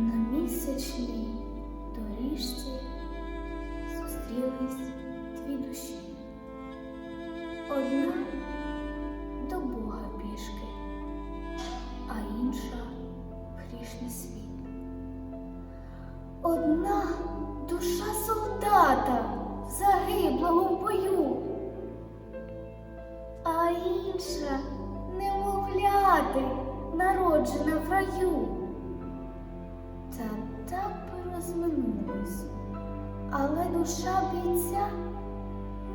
На місячній доріжці зустрілись дві душі. Одна до Бога пішки, а інша грішний світ. Одна душа солдата загиблого в бою, а інша немовляти, народжена в раю. Та так би розминулись, але душа бійця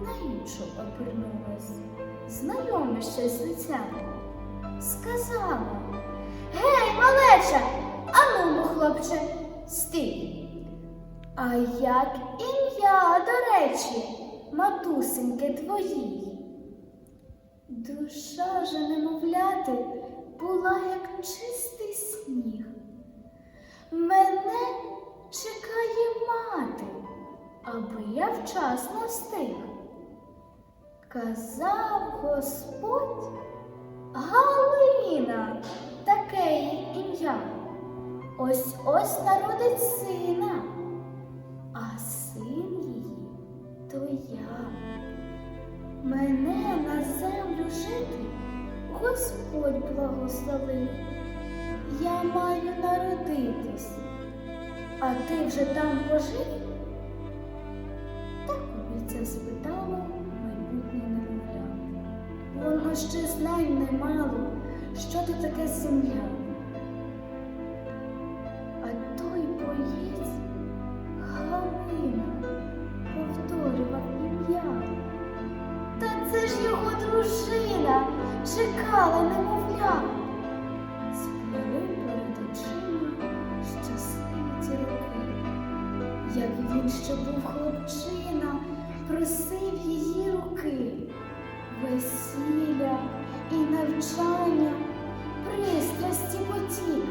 на іншу обернулась, знайоме щось лиця. Сказала, гей, малеча, ану, ну, хлопче, стій. А як ім'я, до речі, матусеньки твоїй? Душа же немовляти була, як чистий сніг. Мене чекає мати, аби я вчасно встиг. Казав Господь Галина, таке її ім'я. Ось ось народить сина, а син її то я. Мене на землю жити Господь благословив. Я маю народитись, а ти вже там пожив? Так обіця спитала майбутнє немовля. Воно ще знань не мало, що то таке земля. А той боєць Галина повторював ім'я. Та це ж його дружина чекала немовля. Як він ще був хлопчина, просив її руки, весілля і навчання, пристрасті потік.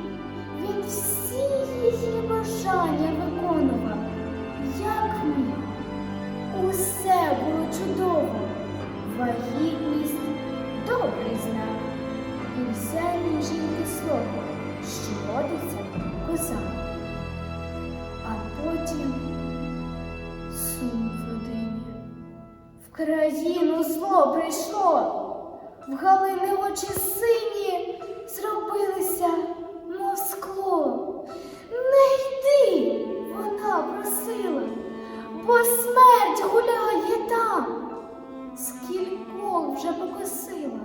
Він всі її бажання виконував, як міг. Усе було чудово, вагітність добрий знак. І все він жінки слово, що родиться коза. А потім сум в родині. В країну зло прийшло, в Галини очі сині зробилися, мов скло. Не йди, вона просила, бо смерть гуляє там. Скількох вже покосила,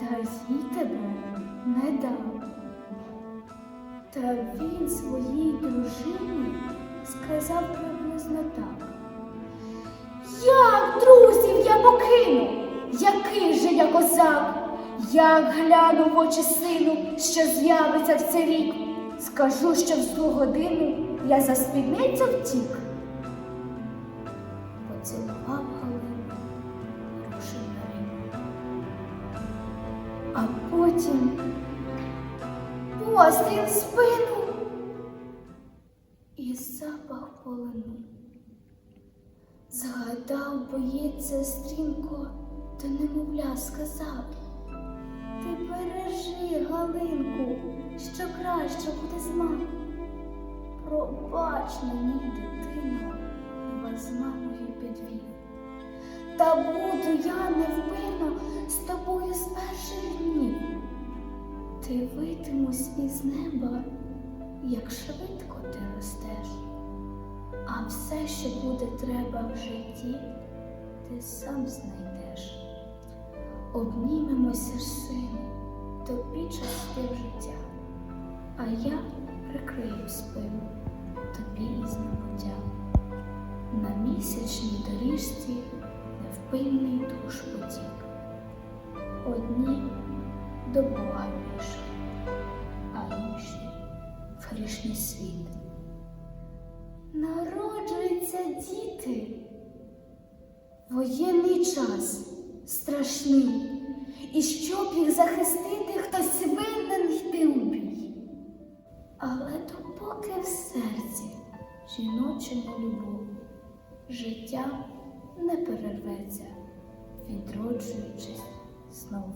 та їй тебе не дам. Та він своїй дружині сказав приблизно так. Як друзів я покину, який же я козак, як гляну в очі сину, що з'явиться в цей рік, скажу, що в злу годину я за спідницю втік. Поцілував Галину, рушив на ринок. А потім постріл спину і запах полину. Згадав, боїться стрімко, та немовля сказав. Ти бережи, Галинку, що краще буде з мамою. Пробач мені, дитино, вас з мамою підвів. Та буду я невпинно з тобою з перших днів. Дивитимусь із неба, як швидко ти ростеш. А все, що буде треба в житті, ти сам знайдеш. Обнімемося, ж, сину, тобі частив життя, а я прикрию спину тобі із небуття. На місячній доріжці невпинний душ потік. Одні до Бога в світ. Народжуються діти. Воєнний час страшний, і щоб їх захистити, хтось винен йти у бій. Але допоки в серці жіночому любов, життя не перерветься, відроджуючись знов.